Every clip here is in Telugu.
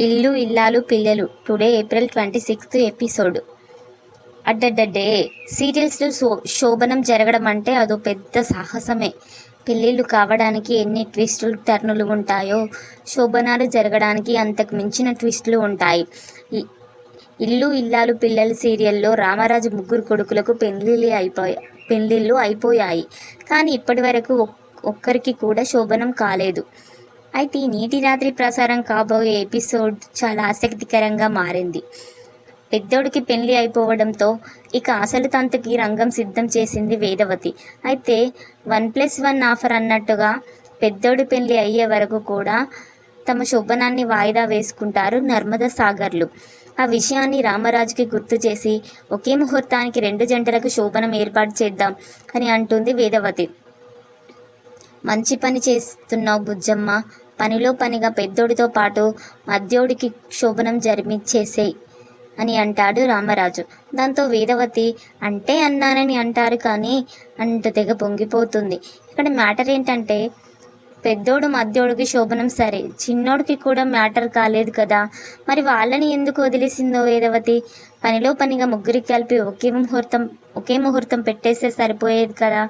ఇల్లు ఇల్లాలు పిల్లలు. Today April twenty sixth episode అడ్డడ్డే సీరియల్స్లో శో శోభనం జరగడం అంటే అదో పెద్ద సాహసమే. పెళ్ళిళ్ళు కావడానికి ఎన్ని ట్విస్టులు టర్నులు ఉంటాయో శోభనాలు జరగడానికి అంతకు మించిన ట్విస్టులు ఉంటాయి. ఇల్లు ఇల్లాలు పిల్లలు సీరియల్లో రామరాజు ముగ్గురు కొడుకులకు పెళ్ళిళ్ళు అయిపోయా పెళ్ళిళ్ళు అయిపోయాయి. కానీ ఇప్పటి వరకు ఒక్కరికి కూడా శోభనం కాలేదు. అయితే నేటి నీటి రాత్రి ప్రసారం కాబోయే ఎపిసోడ్ చాలా ఆసక్తికరంగా మారింది. పెద్దోడికి పెళ్ళి అయిపోవడంతో ఇక అసలు తంతుకి రంగం సిద్ధం చేసింది వేదవతి. అయితే వన్ ప్లస్ వన్ ఆఫర్ అన్నట్టుగా పెద్దోడి పెళ్ళి అయ్యే వరకు కూడా తమ శోభనాన్ని వాయిదా వేసుకుంటారు నర్మద సాగర్లు. ఆ విషయాన్ని రామరాజుకి గుర్తు చేసి ఒకే ముహూర్తానికి రెండు జంటలకు శోభనం ఏర్పాటు చేద్దాం అని అంటుంది వేదవతి. మంచి పని చేస్తున్నావు బుజ్జమ్మ. పనిలో పనిగా పెద్దోడితో పాటు మధ్యోడికి శోభనం జరిమిచ్చేసేయ్ అని అంటాడు రామరాజు. దాంతో వేదవతి అంటే అన్నానని అంటారు కానీ అంత తెగ పొంగిపోతుంది. ఇక్కడ మ్యాటర్ ఏంటంటే పెద్దోడు మధ్యోడికి శోభనం సరే చిన్నోడికి కూడా మ్యాటర్ కాలేదు కదా. మరి వాళ్ళని ఎందుకు వదిలేసిందో వేదవతి? పనిలో పనిగా ముగ్గురికి కలిపి ఒకే ముహూర్తం ఒకే ముహూర్తం పెట్టేస్తే సరిపోయేది కదా.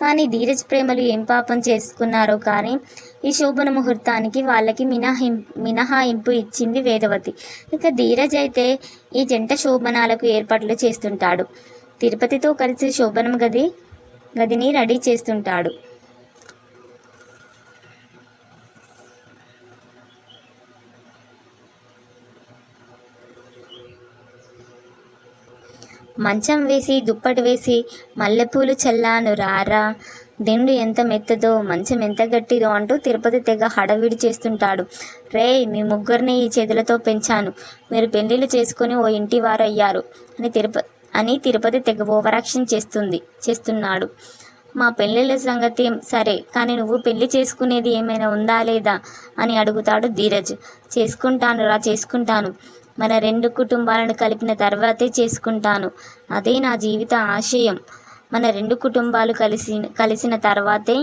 కానీ ధీరజ్ ప్రేమలు ఏం పాపం చేసుకున్నారో కానీ ఈ శోభన ముహూర్తానికి వాళ్ళకి మినహాయిం మినహాయింపు ఇచ్చింది వేదవతి. ఇక ధీరజ్ అయితే ఈ జంట శోభనాలకు ఏర్పాట్లు చేస్తుంటాడు. తిరుపతితో కలిసి శోభనం గది గదిని రెడీ చేస్తుంటాడు. మంచం వేసి దుప్పటి వేసి మల్లెపూలు చల్లాను రారా దిండు ఎంత మెత్తదో మంచం ఎంత గట్టిదో అంటూ తిరుపతి తెగ హడవిడి చేస్తుంటాడు. రే మీ ముగ్గురిని ఈ చేతులతో పెంచాను. మీరు పెళ్ళిళ్ళు చేసుకుని ఓ ఇంటి వారు అయ్యారు అని తిరుపతి అని తిరుపతి తెగ ఓవరాక్షన్ చేస్తుంది చేస్తున్నాడు. మా పెళ్ళిళ్ళ సంగతి సరే కానీ నువ్వు పెళ్ళి చేసుకునేది ఏమైనా ఉందా లేదా అని అడుగుతాడు ధీరజ్. చేసుకుంటాను రా చేసుకుంటాను. మన రెండు కుటుంబాలను కలిపిన తర్వాతే చేసుకుంటాను. అదే నా జీవిత ఆశయం. మన రెండు కుటుంబాలు కలిసి కలిసిన తర్వాతే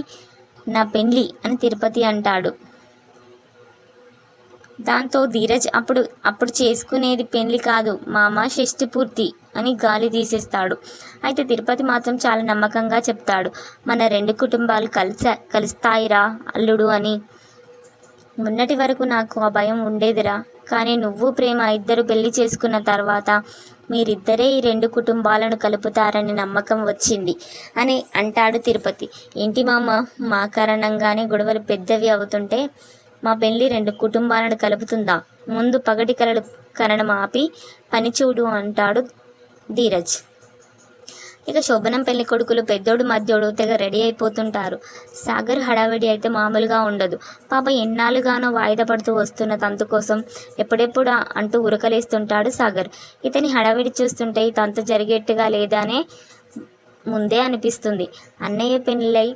నా పెళ్ళి అని తిరుపతి అంటాడు. దాంతో ధీరజ్ అప్పుడు అప్పుడు చేసుకునేది పెళ్ళి కాదు మామ షష్టి పూర్తి అని గాలి తీసేస్తాడు. అయితే తిరుపతి మాత్రం చాలా నమ్మకంగా చెప్తాడు. మన రెండు కుటుంబాలు కలిసా కలుస్తాయిరా అల్లుడు అని. మొన్నటి వరకు నాకు ఆ భయం ఉండేదిరా. కానీ నువ్వు ప్రేమ ఇద్దరు పెళ్ళి చేసుకున్న తర్వాత మీరిద్దరే ఈ రెండు కుటుంబాలను కలుపుతారని నమ్మకం వచ్చింది అని అంటాడు తిరుపతి. ఏంటి మామ మా కారణంగానే గొడవలు పెద్దవి అవుతుంటే మా పెళ్ళి రెండు కుటుంబాలను కలుపుతుందా? ముందు పగటి కలలు కరణం ఆపి పని చూడు అంటాడు ధీరజ్. ఇక శోభనం పెళ్ళి కొడుకులు పెద్దోడు మధ్యోడు తెగ రెడీ అయిపోతుంటారు. సాగర్ హడావిడి అయితే మామూలుగా ఉండదు. పాప ఎన్నాళ్ళుగానో వాయిదా పడుతూ వస్తున్న తంతు కోసం ఎప్పుడెప్పుడు అంటూ ఉరకలేస్తుంటాడు సాగర్. ఇతని హడావిడి చూస్తుంటే ఈ తంతు జరిగేట్టుగా లేదానే ముందే అనిపిస్తుంది. అన్నయ్య పెళ్ళై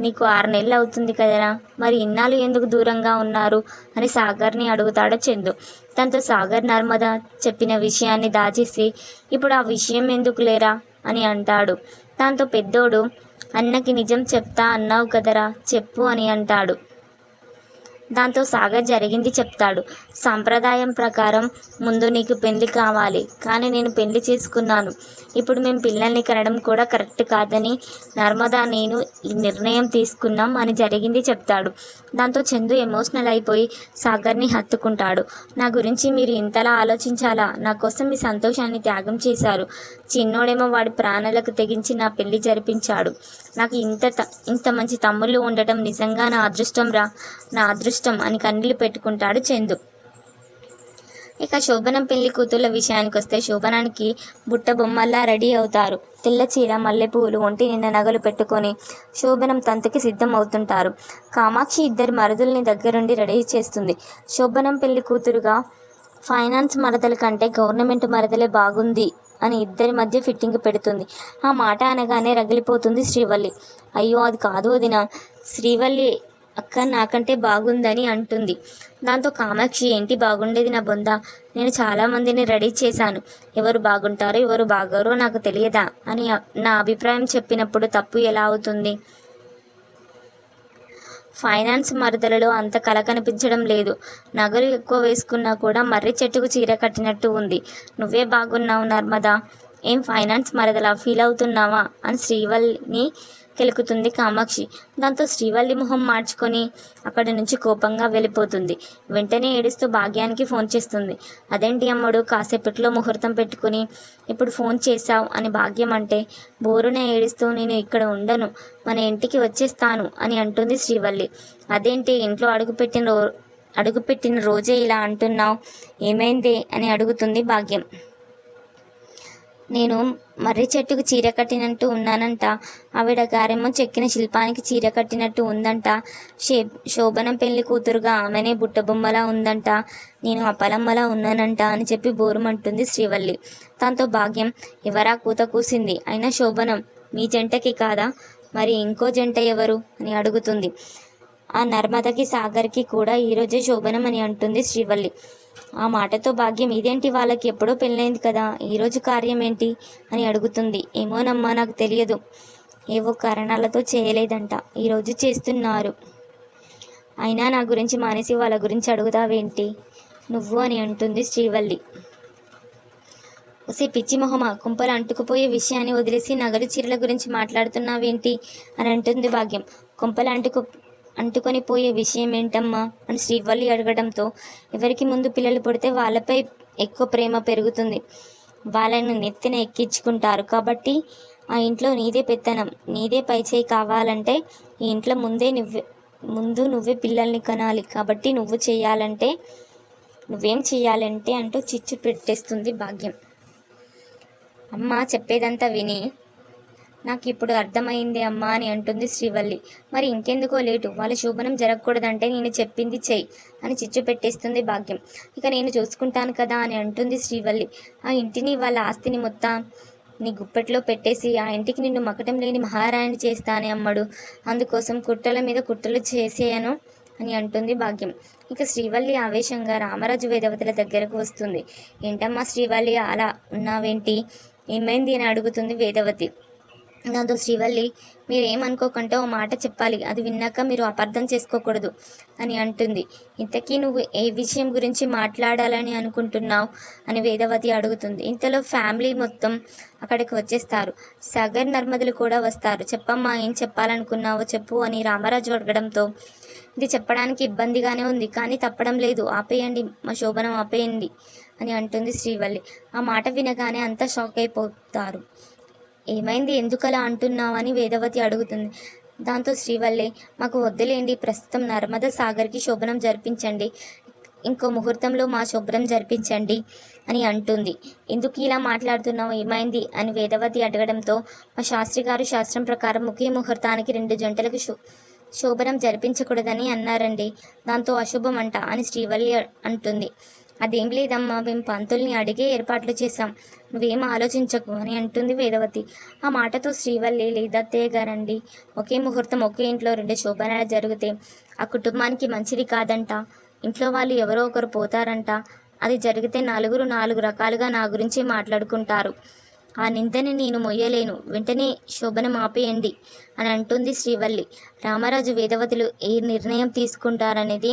నీకు ఆరు నెలలు అవుతుంది కదరా? మరి ఇన్నాళ్ళు ఎందుకు దూరంగా ఉన్నారు? అని సాగర్ని అడుగుతాడు చందు. తనతో సాగర్ నర్మద చెప్పిన విషయాన్ని దాచేసి ఇప్పుడు ఆ విషయం ఎందుకు లేరా? అని అంటాడు. దాంతో పెద్దోడు అన్నకి నిజం చెప్తా అన్నావు కదరా చెప్పు అని అంటాడు. దాంతో సాగర్ జరిగింది చెప్తాడు. సాంప్రదాయం ప్రకారం ముందు నీకు పెళ్ళి కావాలి. కానీ నేను పెళ్ళి చేసుకున్నాను. ఇప్పుడు మేము పిల్లల్ని కనడం కూడా కరెక్ట్ కాదని నర్మదా నేను ఈ నిర్ణయం తీసుకున్నాం అని జరిగింది చెప్తాడు. దాంతో చందు ఎమోషనల్ అయిపోయి సాగర్ని హత్తుకుంటాడు. నా గురించి మీరు ఇంతలా ఆలోచించాలా? నా కోసం మీ సంతోషాన్ని త్యాగం చేశారు. చిన్నోడేమో వాడి ప్రాణాలకు తెగించి నా పెళ్ళి జరిపించాడు. నాకు ఇంత ఇంత మంచి తమ్ముళ్ళు ఉండటం నిజంగా నా అదృష్టం రా. నా అదృష్టం అని కన్నీళ్ళు పెట్టుకుంటాడు చందు. ఇక శోభనం పెళ్ళి కూతుళ్ళ విషయానికి వస్తే శోభనానికి బుట్ట బొమ్మల్లా రెడీ అవుతారు. తెల్ల చీర మల్లెపూలు ఒంటి నిండా నగలు పెట్టుకొని శోభనం తంతుకి సిద్ధం అవుతుంటారు కామాక్షి ఇద్దరు మరుదుల్ని దగ్గరుండి రెడీ చేస్తుంది. శోభనం పెళ్ళి కూతురుగా ఫైనాన్స్ మరదల కంటే గవర్నమెంట్ మరదలే బాగుంది అని ఇద్దరి మధ్య ఫిట్టింగ్ పెడుతుంది. ఆ మాట అనగానే రగిలిపోతుంది శ్రీవల్లి. అయ్యో అది కాదు వదిన. శ్రీవల్లి అక్క నాకంటే బాగుందని అంటుంది. దాంతో కామాక్షి ఏంటి బాగుండేది నా బొంద? నేను చాలామందిని రెడీ చేశాను. ఎవరు బాగుంటారో ఎవరు బాగోరో నాకు తెలియదా? అని నా అభిప్రాయం చెప్పినప్పుడు తప్పు ఎలా అవుతుంది? ఫైనాన్స్ మరదలలో అంత కల కనిపించడం లేదు. నగలు ఎక్కువ వేసుకున్నా కూడా మర్రి చెట్టుకు చీర కట్టినట్టు ఉంది. నువ్వే బాగున్నావు నర్మదా? ఏం ఫైనాన్స్ మరదలా ఫీల్ అవుతున్నావా? అని శ్రీవల్ని కెలుకుతుంది కామాక్షి. దాంతో శ్రీవల్లి మొహం మార్చుకొని అక్కడి నుంచి కోపంగా వెళ్ళిపోతుంది. వెంటనే ఏడుస్తూ భాగ్యానికి ఫోన్ చేస్తుంది. అదేంటి అమ్మడు కాసేపట్లో ముహూర్తం పెట్టుకుని ఇప్పుడు ఫోన్ చేశావు అని భాగ్యం అంటే బోరున ఏడుస్తూ నేను ఇక్కడ ఉండను మన ఇంటికి వచ్చేస్తాను అని అంటుంది శ్రీవల్లి. అదేంటి ఇంట్లో అడుగుపెట్టిన రో అడుగుపెట్టిన రోజే ఇలా అంటున్నావు? ఏమైంది? అని అడుగుతుంది భాగ్యం. నేను మర్రి చెట్టుకు చీర కట్టినట్టు ఉన్నానంట. ఆవిడ గారేమో చెక్కిన శిల్పానికి చీర కట్టినట్టు ఉందంట. షే శోభనం పెళ్ళి కూతురుగా ఆమెనే బుట్టబొమ్మలా ఉందంట. నేను అపలమ్మలా ఉన్నానంట అని చెప్పి బోరుమంటుంది శ్రీవల్లి. దాంతో భాగ్యం ఎవరా కూత కూసింది? అయినా శోభనం మీ జంటకి కాదా? మరి ఇంకో జంట ఎవరు? అని అడుగుతుంది. ఆ నర్మదకి సాగర్కి కూడా ఈరోజే శోభనం అని అంటుంది శ్రీవల్లి. ఆ మాటతో భాగ్యం ఇదేంటి? వాళ్ళకి ఎప్పుడో పెళ్ళైంది కదా. ఈరోజు కార్యం ఏంటి అని అడుగుతుంది. ఏమోనమ్మా నాకు తెలియదు. ఏవో కారణాలతో చేయలేదంట. ఈరోజు చేస్తున్నారు. అయినా నా గురించి మానేసి వాళ్ళ గురించి అడుగుతావేంటి? నువ్వు అని అంటుంది శ్రీవల్లి. ఒసే పిచ్చి మొహమా? కుంపలు అంటుకుపోయే విషయాన్ని వదిలేసి నగలు చీరల గురించి మాట్లాడుతున్నావేంటి? అని అంటుంది భాగ్యం. కుంపలు అంటుకు అంటుకొని పోయే విషయం ఏంటమ్మా? అని శ్రీవల్లి అడగడంతో ఎవరికి ముందు పిల్లలు పుడితే వాళ్ళపై ఎక్కువ ప్రేమ పెరుగుతుంది. వాళ్ళను నెత్తిన ఎక్కించుకుంటారు కాబట్టి ఆ ఇంట్లో నీదే పెత్తనం. నీదే పైచేయి కావాలంటే ఈ ఇంట్లో ముందే నువ్వే ముందు నువ్వే పిల్లల్ని కనాలి. కాబట్టి నువ్వు చేయాలంటే నువ్వేం చేయాలంటే అంటూ చిచ్చు పెట్టేస్తుంది భాగ్యం. అమ్మ చెప్పేదంతా విని నాకు ఇప్పుడు అర్థమైంది అమ్మా అని అంటుంది శ్రీవల్లి. మరి ఇంకెందుకో లేటు వాళ్ళ శోభనం జరగకూడదంటే నేను చెప్పింది చెయ్యి అని చిచ్చు పెట్టేస్తుంది భాగ్యం. ఇక నేను చూసుకుంటాను కదా అని అంటుంది శ్రీవల్లి. ఆ ఇంటిని వాళ్ళ ఆస్తిని మొత్తం నీ గుప్పెట్లో పెట్టేసి ఆ ఇంటికి నిన్ను మకటం లేని మహారాణి చేస్తానే అమ్మడు. అందుకోసం కుట్టల మీద కుట్టలు చేసేయను అని అంటుంది భాగ్యం. ఇక శ్రీవల్లి ఆవేశంగా రామరాజు వేదవతల దగ్గరకు వస్తుంది. ఏంటమ్మా శ్రీవల్లి అలా ఉన్నావేంటి? ఏమైంది అని అడుగుతుంది వేదవతి. దాంతో శ్రీవల్లి మీరేమనుకోకుండా ఓ మాట చెప్పాలి. అది విన్నాక మీరు అపార్థం చేసుకోకూడదు అని అంటుంది. ఇంతకీ నువ్వు ఏ విషయం గురించి మాట్లాడాలని అనుకుంటున్నావు? అని వేదవతి అడుగుతుంది. ఇంతలో ఫ్యామిలీ మొత్తం అక్కడికి వచ్చేస్తారు. సాగర్ నర్మదులు కూడా వస్తారు. చెప్పమ్మా ఏం చెప్పాలనుకున్నావో చెప్పు అని రామరాజు అడగడంతో ఇది చెప్పడానికి ఇబ్బందిగానే ఉంది కానీ తప్పడం లేదు. ఆపేయండి మా శోభనం ఆపేయండి అని అంటుంది శ్రీవల్లి. ఆ మాట వినగానే అంతా షాక్ అయిపోతారు. ఏమైంది? ఎందుకలా అంటున్నావని వేదవతి అడుగుతుంది. దాంతో శ్రీవల్లి మాకు వద్దులేండి ప్రస్తుతం నర్మద సాగర్కి శోభనం జరిపించండి. ఇంకో ముహూర్తంలో మా శుభ్రం జరిపించండి అని అంటుంది. ఎందుకు ఇలా మాట్లాడుతున్నావు? ఏమైంది? అని వేదవతి అడగడంతో మా శాస్త్రి గారు శాస్త్రం ప్రకారం ఒకే ముహూర్తానికి రెండు జంటలకు శు శోభనం జరిపించకూడదని అన్నారండి. దాంతో అశుభం అంట అని శ్రీవల్లి అంటుంది. అదేం లేదమ్మా మేము పంతుల్ని అడిగే ఏర్పాట్లు చేశాం. నువ్వేం ఆలోచించకు అని అంటుంది వేదవతి. ఆ మాటతో శ్రీవల్లి లేదత్తయ్య గారండి. ఒకే ముహూర్తం ఒకే ఇంట్లో రెండు శోభనాలు జరిగితే ఆ కుటుంబానికి మంచిది కాదంట. ఇంట్లో వాళ్ళు ఎవరో ఒకరు పోతారంట. అది జరిగితే నలుగురు నాలుగు రకాలుగా నా గురించి మాట్లాడుకుంటారు. ఆ నిందని నేను మొయ్యలేను. వెంటనే శోభనం ఆపేయండి అని అంటుంది శ్రీవల్లి. రామరాజు వేదవతులు ఏ నిర్ణయం తీసుకుంటారనేది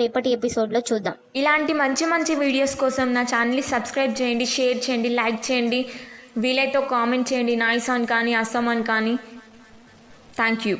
రేపటి ఎపిసోడ్లో చూద్దాం. ఇలాంటి మంచి మంచి వీడియోస్ కోసం నా ఛానల్ని సబ్స్క్రైబ్ చేయండి షేర్ చేయండి లైక్ చేయండి. వీలైతే కామెంట్ చేయండి. నాయిస్ ఆన్ కానీ అస్సాం అని కానీ. Thank you.